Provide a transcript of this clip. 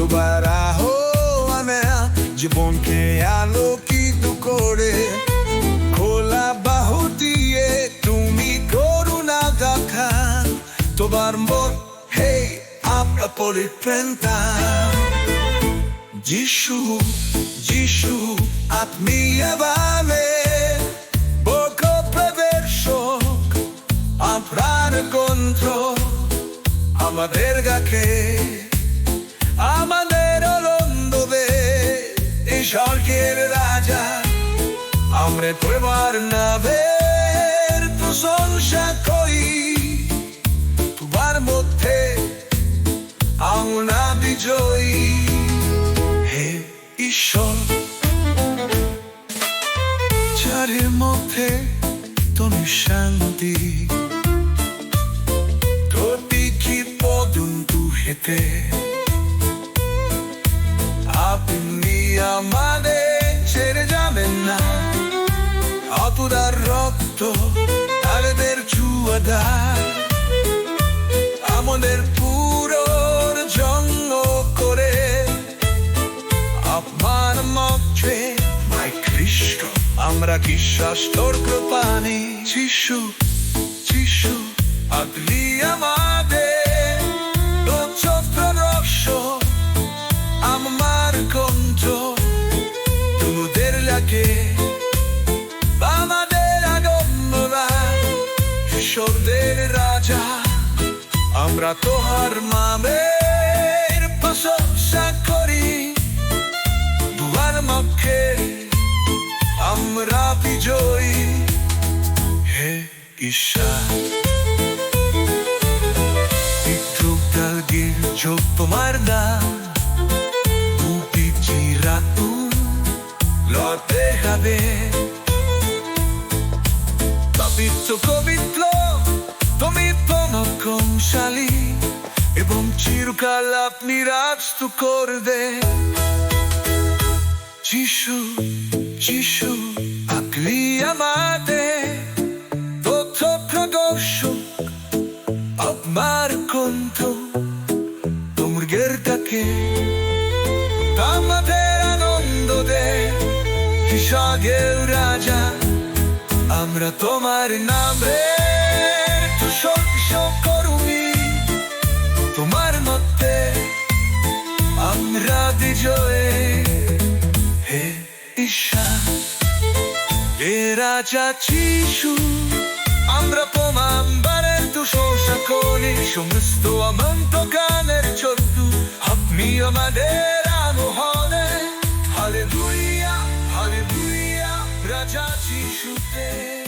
আহো আনে জীবনকে আলোকিত করে। খোলা বাহু দিয়ে তুমি করুণা দেখা তোমার মন, হে আমরা পরিপ্রেন্তা যিশু যিশু আত্মীয়ভাবে বক প্রদর্শক আপনার কণ্ঠ আমাদের গাকে স্বর্গের রাজা। আমরা তোমার নামের প্রশংসা করি তোমার মধ্যে আমরা বিজয়ী। হে ঈশ্বর চারের মধ্যে তুমি শান্তি প্রতীকী পদন্তু হেতে অতুদার রক্ত তাদের চুয়াদার আমাদের পুরো জঙ্গ করে আপনার মধ্যে মাই খ্রিস্ট আমরা বিশ্বাস তোর কৃপানে যিশু যিশু আগলি আমাদের আমরা তোহার মামের প্রশংসা করি। দুয়ার মধ্যে আমরা বিজয়ী। হে ঈশ্বর। বিদ্রুপটাল গির যোগ তোমার উটি চিরাতু লড়তে হবে। পবিত্র পবিত্র তুমি পরাক্রমশালী এবং চিরকাল আপনি রাজত্ব করবে যিশু যিশু, আপনি আমাদের তথ্য প্রদর্শক। আপনার কণ্ঠ তোমার তাকে আমাদের আনন্দ দে হিসাগের রাজা। আমরা তোমার নামে করুমি বিজয়ে হে ঈশা, হে রাজা যিশু, আমরা তুষোষা করি সমস্ত অনন্ত গানের চর্তু আপনি আমাদের আনোহনে। হালেলুয়া হালেলুয়া, রাজা যিশুতে। Hallelujah hallelujah